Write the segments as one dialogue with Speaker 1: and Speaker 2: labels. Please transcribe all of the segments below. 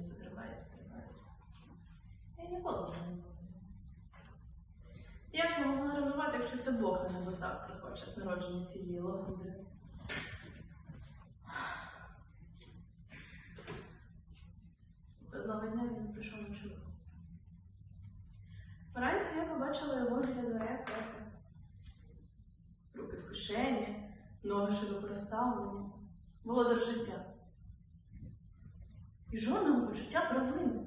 Speaker 1: стрибають, стрибають. Я ніколи не була. Як я могла ревнувати, якщо це Бог на небесах проспав час народження цієї лохуди? Одного дня він прийшов ночувати. Вранці я побачила його біля дверей хати. Руки в кишені, ноги широко розставлені, володар життя. І жодного почуття провини.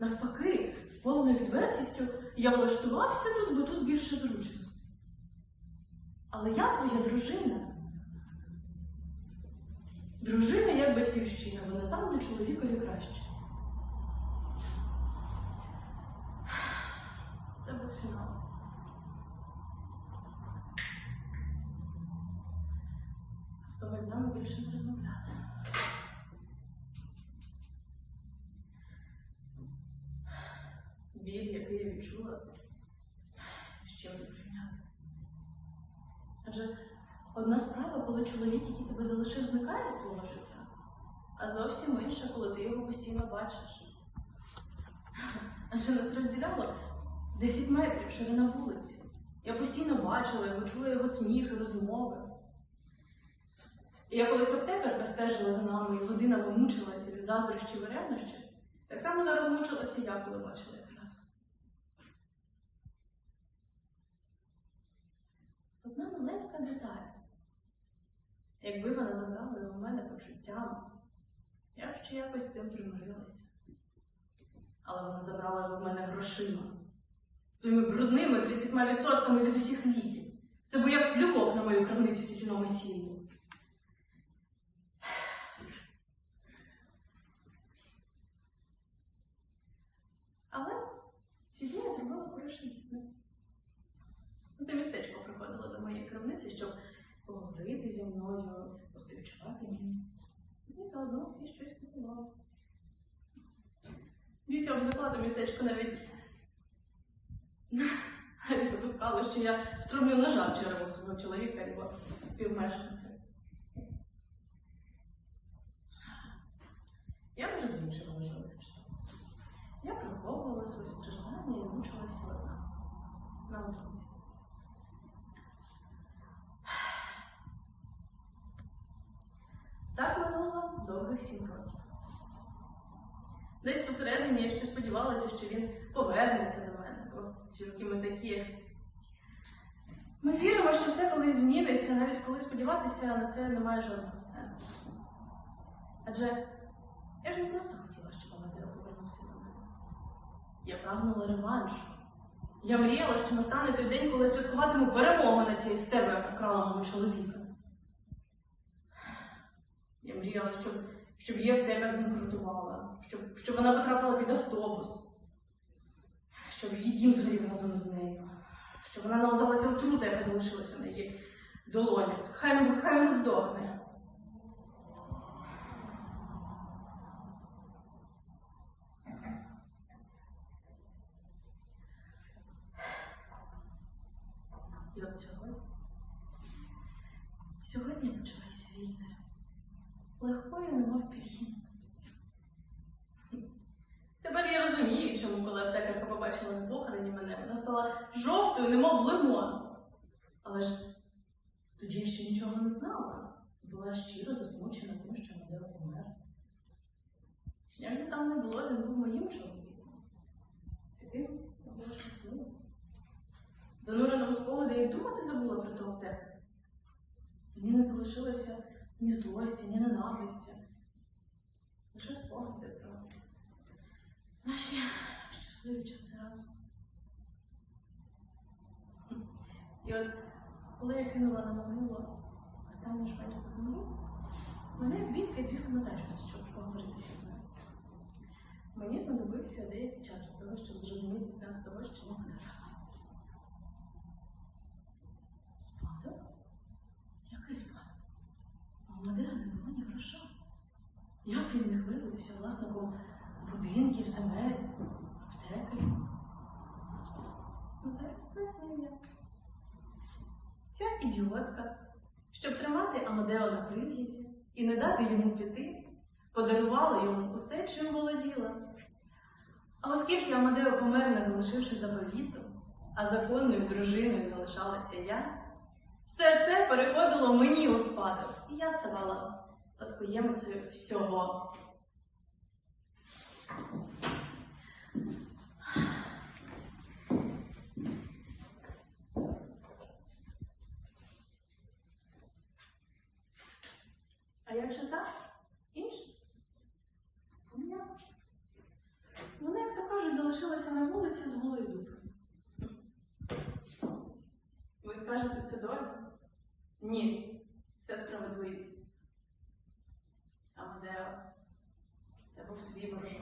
Speaker 1: Навпаки, з повною відвертістю я влаштувався тут, бо тут більше зручності. Але я твоя дружина. Дружина як батьківщина, вона там, де чоловікові краще. Це був фінал. З того дня ми більше не розмовляли. Біль, який я відчула, не прийняти. Адже одна справа, коли чоловік, який тебе залишив, зникає з твого життя, а зовсім інша, коли ти його постійно бачиш. Адже нас розділяло 10 метрів ширина вулиці. Я постійно бачила його, чула його сміх і розмови. І я колись аптекарка стежила за нами і годинами мучилася від заздрощів і ревнощів. Так само зараз мучилася я, коли бачила Одна маленька деталь. Якби вона забрала у мене почуттям, я б ще якось з цим примирилася. Але вона забрала в мене грошима. Своїми брудними 30% від усіх ліків. Це був як плювок на мою крамницю з тютюном і сіллю. Але цієї я зробила хороший бізнес. Це містечко приходило до моєї крамниці, щоб поговорити зі мною, поспівчувати мені. І заодно всі щось купували. Об заплату містечко навіть навіть допускало, що я строблю ножа черевок свого чоловіка або співмешканця. Я розвінчувала жодних читав. Я приховувала свої страждання і мучилася одна. Наодинці. Так минуло довгих сім років. Десь посередині я ще сподівалася, що він повернеться до мене, бо жінки ми такі. Ми віримо, що все колись зміниться, навіть коли сподіватися на це немає жодного сенсу. Адже я ж не просто хотіла, щоб Амадео повернувся до мене. Я прагнула реваншу. Я мріяла, що настане той день, коли святкуватиму перемогу на цій стебу, яка вкрала мого чоловіка. Я мріяла, щоб, щоб її аптека збанкрутувала, щоб, щоб вона потрапила під автобус, щоб її дім згорів разом з нею, щоб вона налазалася отрута, яка залишилася на її долоні. Хай, хай вона здохне. І от сьогодні. Сьогодні я вільною. Легкою, немов пір'їн. Тепер я розумію, чому коли аптекарка побачила на похороні мене, вона стала жовтою, немов лимон. Але ж тоді я ще нічого не знала. Була щиро засмучена тим, що Мадео помер. Як там не було, він був моїм чоловіком. Я була щаслива. Занурена у спогади і думати забула про ту аптеку. Мені не залишилося ні злості, ні ненависті. Лише спогади про наші щасливі часи разом. І от коли я кинула на могилу останню шпальку землі, мене бік підвів нотаріус, щоб поговорити зі мною. Мені знадобився деякий час для того, щоб зрозуміти сенс того, що він сказав. Спадок? Який спадок? У Мадера не було ні гроша. Як він міг виявитися власником будинків, земель, аптеки? Ну, так пояснив я. Ця ідіотка, щоб тримати Амадео на прив'язі і не дати йому піти, подарувала йому усе, чим володіла. А оскільки Амадео помер, не залишивши заповіту, а законною дружиною залишалася я, все це переходило мені у спадок, і я ставала спадкоємицею всього. А як же так? Інші? Ну, як? Вони, як то кажуть, залишилися на вулиці з голою дупою. Ви скажете, це доля? Ні, де це був твій ворожий.